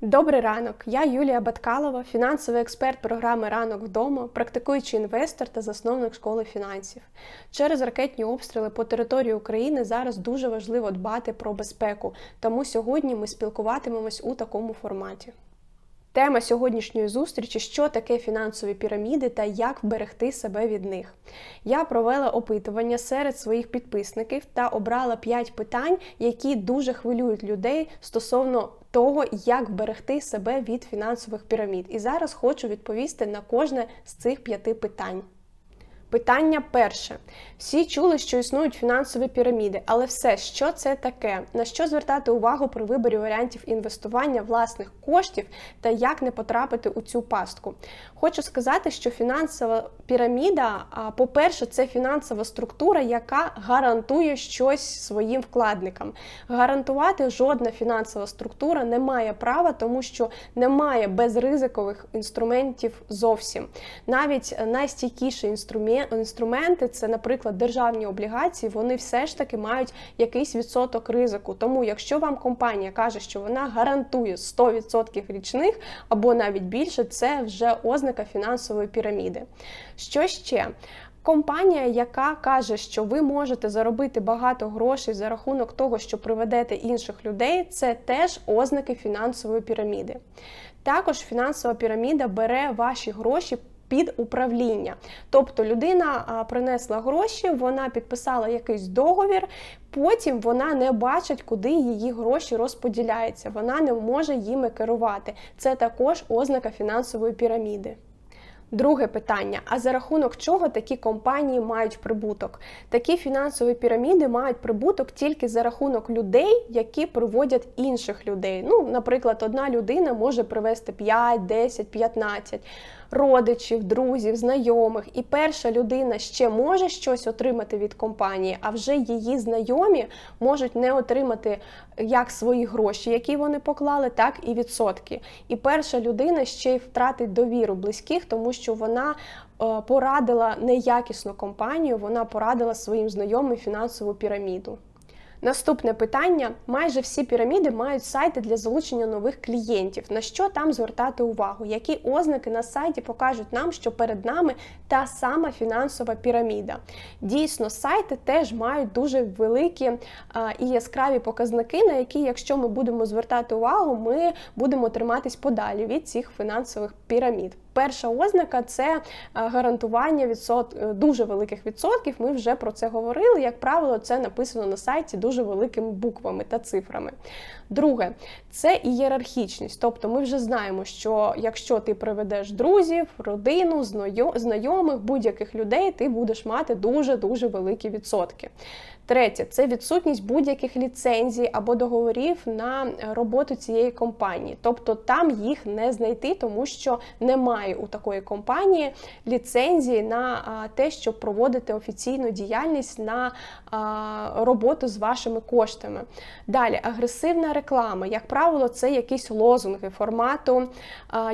Добрий ранок. Я Юлія Баткалова, фінансовий експерт програми Ранок вдома, практикуючий інвестор та засновник школи фінансів. Через ракетні обстріли по території України зараз дуже важливо дбати про безпеку, тому сьогодні ми спілкуватимемось у такому форматі. Тема сьогоднішньої зустрічі що таке фінансові піраміди та як вберегти себе від них. Я провела опитування серед своїх підписників та обрала 5 питань, які дуже хвилюють людей стосовно того, як вберегти себе від фінансових пірамід. І зараз хочу відповісти на кожне з цих п'яти питань. Питання перше. Всі чули, що існують фінансові піраміди, але все, що це таке? На що звертати увагу при виборі варіантів інвестування власних коштів та як не потрапити у цю пастку? Хочу сказати, що фінансова піраміда, по-перше, це фінансова структура, яка гарантує щось своїм вкладникам. Гарантувати жодна фінансова структура не має права, тому що немає безризикових інструментів зовсім. Навіть найстійкіші інструменти інструменти, це, наприклад, державні облігації, вони все ж таки мають якийсь відсоток ризику. Тому, якщо вам компанія каже, що вона гарантує 100% річних або навіть більше, це вже ознака фінансової піраміди. Що ще? Компанія, яка каже, що ви можете заробити багато грошей за рахунок того, що приведете інших людей, це теж ознаки фінансової піраміди. Також фінансова піраміда бере ваші гроші під управління. Тобто людина принесла гроші, вона підписала якийсь договір, потім вона не бачить, куди її гроші розподіляються. Вона не може їми керувати. Це також ознака фінансової піраміди. Друге питання: а за рахунок чого такі компанії мають прибуток? Такі фінансові піраміди мають прибуток тільки за рахунок людей, які приводять інших людей. Ну, наприклад, одна людина може привести 5, 10, 15 родичів, друзів, знайомих. І перша людина ще може щось отримати від компанії, а вже її знайомі можуть не отримати як свої гроші, які вони поклали, так і відсотки. І перша людина ще й втратить довіру близьких, тому що вона е, порадила неякісну компанію, вона порадила своїм знайомим фінансову піраміду. Наступне питання: майже всі піраміди мають сайти для залучення нових клієнтів. На що там звертати увагу? Які ознаки на сайті покажуть нам, що перед нами та сама фінансова піраміда? Дійсно, сайти теж мають дуже великі а, і яскраві показники, на які, якщо ми будемо звертати увагу, ми будемо триматись подалі від цих фінансових пірамід. Перша ознака це гарантування відсот... дуже великих відсотків. Ми вже про це говорили. Як правило, це написано на сайті дуже великими буквами та цифрами. Друге, це ієрархічність. Тобто ми вже знаємо, що якщо ти приведеш друзів, родину, знайомих, будь-яких людей, ти будеш мати дуже-дуже великі відсотки. Третє це відсутність будь-яких ліцензій або договорів на роботу цієї компанії. Тобто там їх не знайти, тому що немає у такої компанії ліцензії на те, щоб проводити офіційну діяльність на роботу з вашими коштами. Далі агресивна реклама. Як правило, це якісь лозунги формату.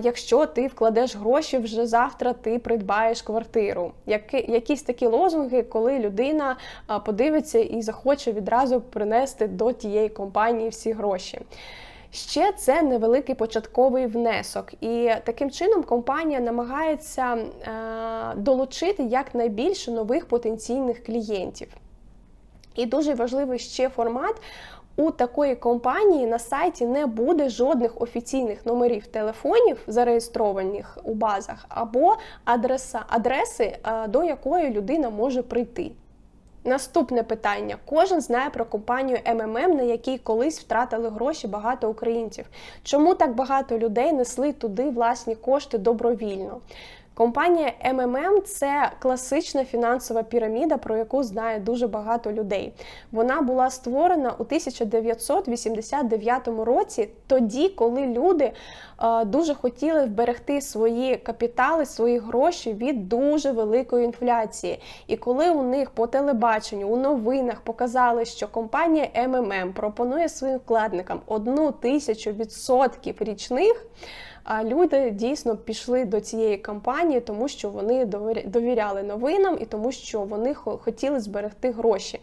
Якщо ти вкладеш гроші, вже завтра ти придбаєш квартиру. Якісь такі лозунги, коли людина подивиться і захоче відразу принести до тієї компанії всі гроші. Ще це невеликий початковий внесок, і таким чином компанія намагається е, долучити якнайбільше нових потенційних клієнтів. І дуже важливий ще формат. У такої компанії на сайті не буде жодних офіційних номерів телефонів, зареєстрованих у базах, або адреса, адреси, е, до якої людина може прийти. Наступне питання: кожен знає про компанію МММ, на якій колись втратили гроші багато українців. Чому так багато людей несли туди власні кошти добровільно? Компанія МММ це класична фінансова піраміда, про яку знає дуже багато людей. Вона була створена у 1989 році, тоді, коли люди е, дуже хотіли вберегти свої капітали, свої гроші від дуже великої інфляції. І коли у них по телебаченню у новинах показали, що компанія МММ пропонує своїм вкладникам одну тисячу відсотків річних. А люди дійсно пішли до цієї компанії, тому що вони довіряли новинам і тому, що вони хотіли зберегти гроші.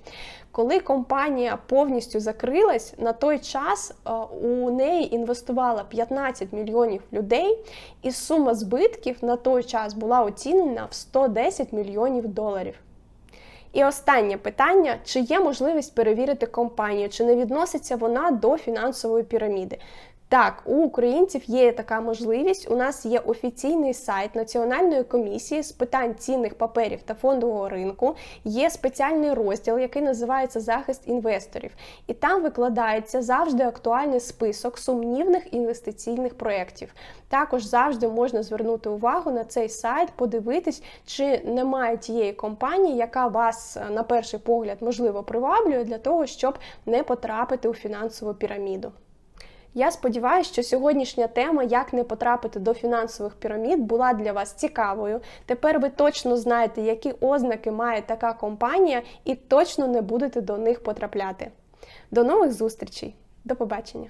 Коли компанія повністю закрилась, на той час у неї інвестувало 15 мільйонів людей, і сума збитків на той час була оцінена в 110 мільйонів доларів. І останнє питання: чи є можливість перевірити компанію, чи не відноситься вона до фінансової піраміди? Так, у українців є така можливість. У нас є офіційний сайт Національної комісії з питань цінних паперів та фондового ринку. Є спеціальний розділ, який називається Захист інвесторів, і там викладається завжди актуальний список сумнівних інвестиційних проєктів. Також завжди можна звернути увагу на цей сайт, подивитись, чи немає тієї компанії, яка вас е, на перший погляд можливо приваблює для того, щоб не потрапити у фінансову піраміду. Я сподіваюся, що сьогоднішня тема, як не потрапити до фінансових пірамід, була для вас цікавою. Тепер ви точно знаєте, які ознаки має така компанія, і точно не будете до них потрапляти. До нових зустрічей! До побачення!